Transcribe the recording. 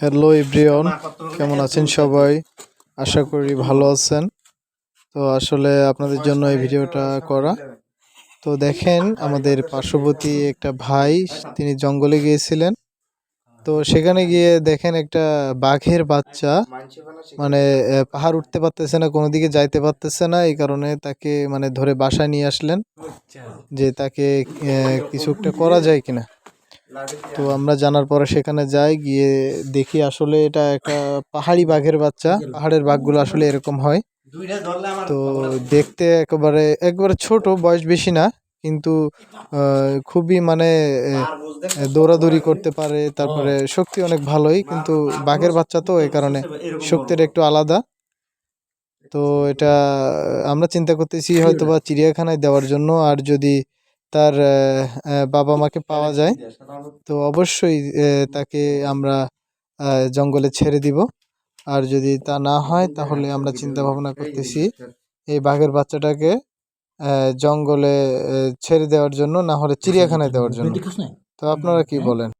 Hello everyone কেমন আছেন সবাই? আশা করি ভালো আছেন। তো আসলে আপনাদের জন্য এই ভিডিওটা করা। তো দেখেন, আমাদের পার্শ্ববর্তী একটা ভাই, তিনি জঙ্গলে গিয়েছিলেন। তো সেখানে গিয়ে দেখেন একটা বাঘের বাচ্চা মানে পাহাড় উঠতে পারতেছে না, কোনো দিকে যাইতে পারতেছে না, এই কারণে তাকে মানে ধরে বাসায় নিয়ে আসলেন। যে তাকে কিছু একটা করা যায় কিনা। তো আমরা জানার পরে সেখানে যাই গিয়ে দেখি আসলে এটা একটা পাহাড়ি বাঘের বাচ্চা। পাহাড়ের বাঘগুলো আসলে এরকম হয়। তো দেখতে একেবারে একবারে ছোট বয়স বেশি না কিন্তু খুবই মানে দৌড়াদৌড়ি করতে পারে তারপরে শক্তি অনেক ভালোই কিন্তু বাঘের বাচ্চা তো এই কারণে শক্তির একটু আলাদা। তো এটা আমরা চিন্তা করতেছি হয়তো বা চিড়িয়াখানায় দেওয়ার জন্য আর যদি তার বাবা মাকে পাওয়া যায়। তো অবশ্যই তাকে আমরা জঙ্গলে ছেড়ে দিব। আর যদি তা না হয় তাহলে আমরা চিন্তা ভাবনা করতেছি এই বাঘের বাচ্চাটাকে জঙ্গলে ছেড়ে দেওয়ার জন্য না হলে চিড়িয়াখানায় দেওয়ার জন্য। তো আপনারা কি বলেন?